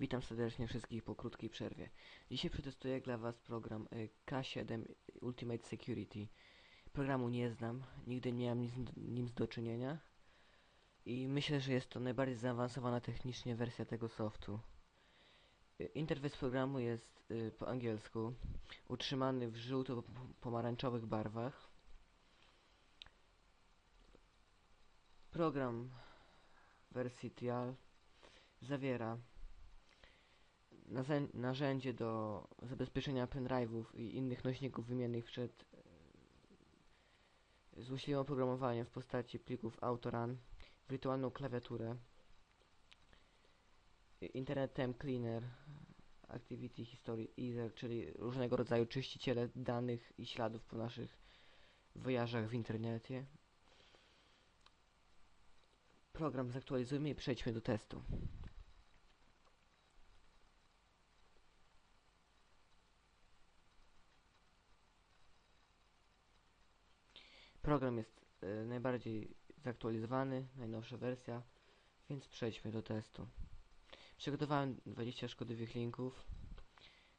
Witam serdecznie wszystkich po krótkiej przerwie. Dzisiaj przetestuję dla Was program y, K7 Ultimate Security. Programu nie znam, nigdy nie miałem nim do czynienia i myślę, że jest to najbardziej zaawansowana technicznie wersja tego softu. Y, Interfejs programu jest y, po angielsku, utrzymany w żółto-pomarańczowych barwach. Program wersji trial zawiera narzędzie do zabezpieczenia pendrive'ów i innych nośników wymiennych przed e, złośliwym oprogramowaniem w postaci plików Autorun, wirtualną klawiaturę, Internet Time Cleaner, Activity History Easer, czyli różnego rodzaju czyściciele danych i śladów po naszych wojażach w internecie. Program zaktualizujmy i przejdźmy do testu. Program jest e, najbardziej zaktualizowany, najnowsza wersja, więc przejdźmy do testu. Przygotowałem 20 szkodliwych linków.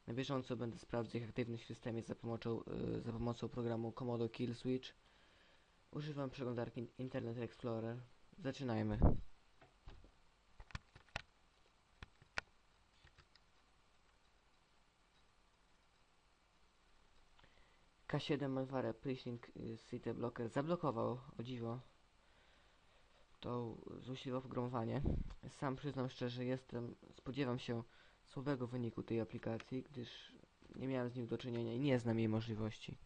Na bieżąco będę sprawdzał ich aktywność w systemie za pomocą, e, za pomocą programu Komodo Kill Switch. Używam przeglądarki Internet Explorer. Zaczynajmy. K7 Malware Prislink y, City Blocker zablokował, o dziwo, to złośliwe oprogramowanie. Sam przyznam szczerze, jestem, spodziewam się słabego wyniku tej aplikacji, gdyż nie miałem z nim do czynienia i nie znam jej możliwości.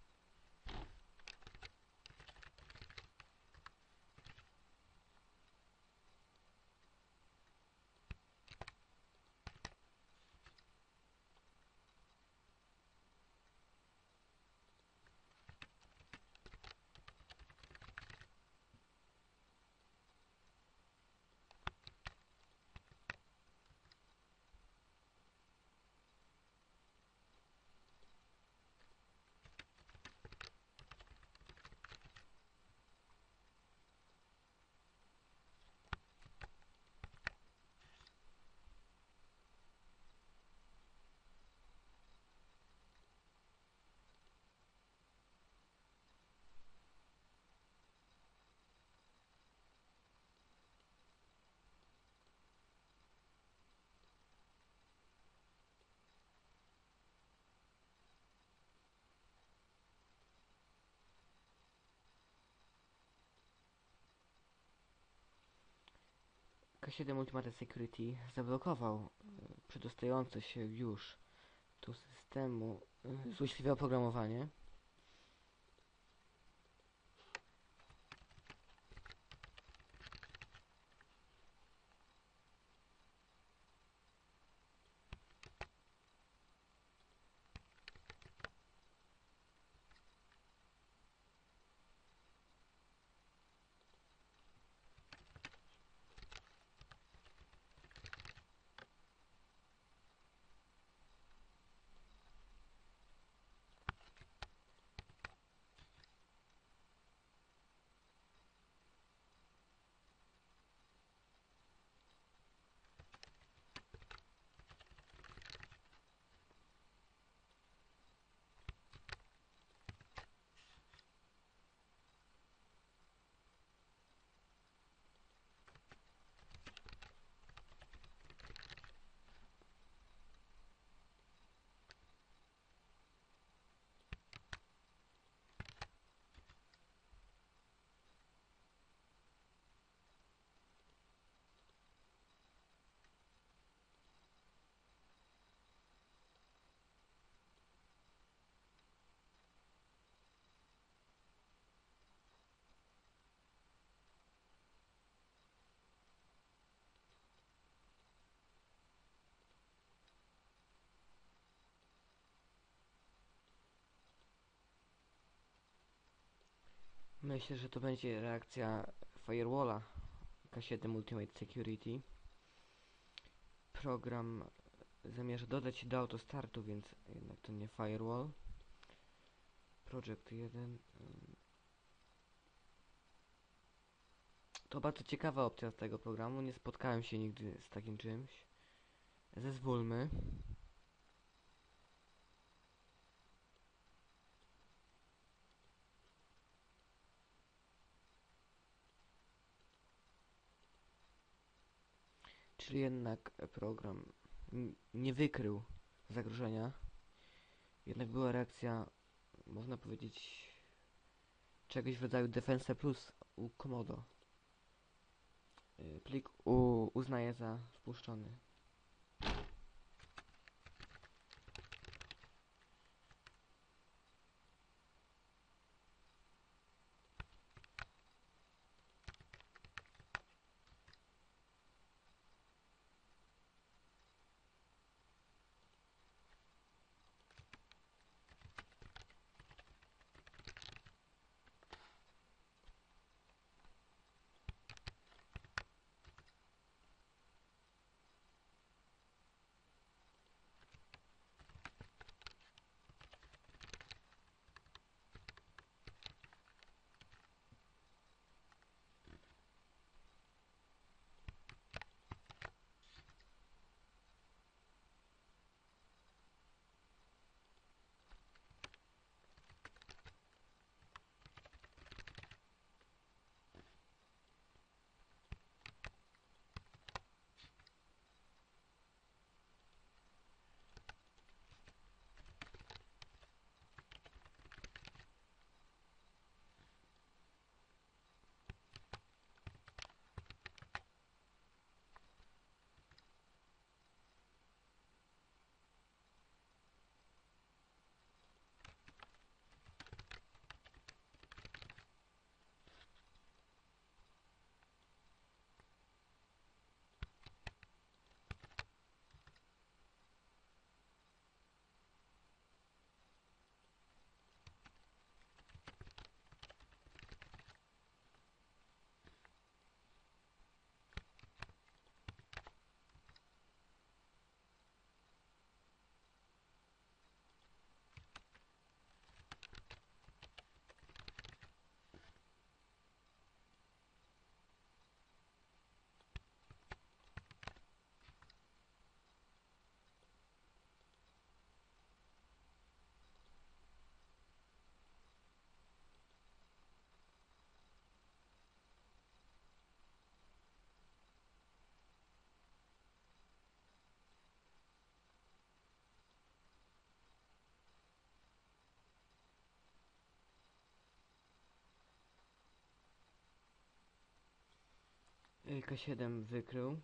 K7 Ultimate Security zablokował e, przedostające się już do systemu e, złośliwe oprogramowanie. Myślę, że to będzie reakcja Firewalla K7 Ultimate Security. Program zamierza dodać do autostartu, więc jednak to nie Firewall. Project 1. ym. To bardzo ciekawa opcja z tego programu. Nie spotkałem się nigdy z takim czymś. Zezwólmy. Czyli jednak program nie wykrył zagrożenia. Jednak była reakcja, można powiedzieć, czegoś w rodzaju Defense Plus u Komodo. Y, Plik uznaje za wpuszczony. K7 wykrył.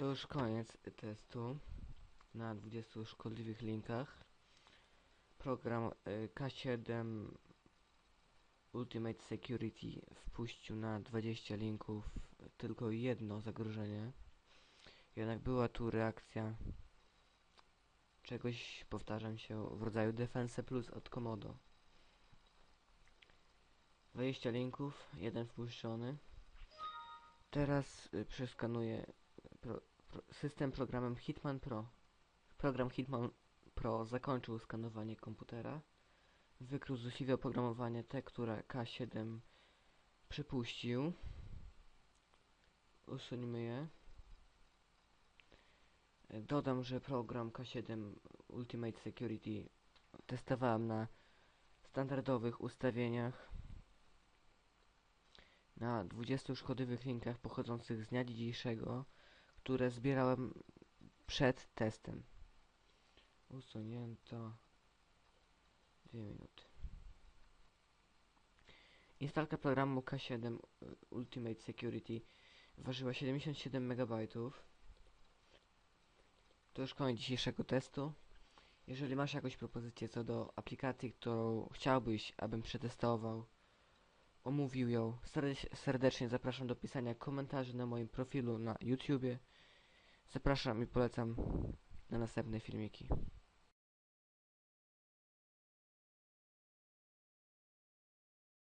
To już koniec testu na 20 szkodliwych linkach. Program y, K7 Ultimate Security wpuścił na 20 linków tylko jedno zagrożenie. Jednak była tu reakcja czegoś, powtarzam się, w rodzaju Defense Plus od Komodo. 20 linków, jeden wpuszczony. Teraz y, przeskanuję pro, system programem Hitman Pro. Program Hitman Pro zakończył skanowanie komputera. wykrył złośliwe oprogramowanie te, które K7 przypuścił. Usuńmy je. Dodam, że program K7 Ultimate Security testowałem na standardowych ustawieniach na 20 szkodliwych linkach pochodzących z dnia dzisiejszego, które zbierałem przed testem. Usunięto. Dwie minuty. Instalka programu K7 y, Ultimate Security ważyła 77 MB. To już koniec dzisiejszego testu. Jeżeli masz jakąś propozycję co do aplikacji, którą chciałbyś, abym przetestował, omówił ją, serdecznie zapraszam do pisania komentarzy na moim profilu na YouTubie. Zapraszam i polecam na następne filmiki.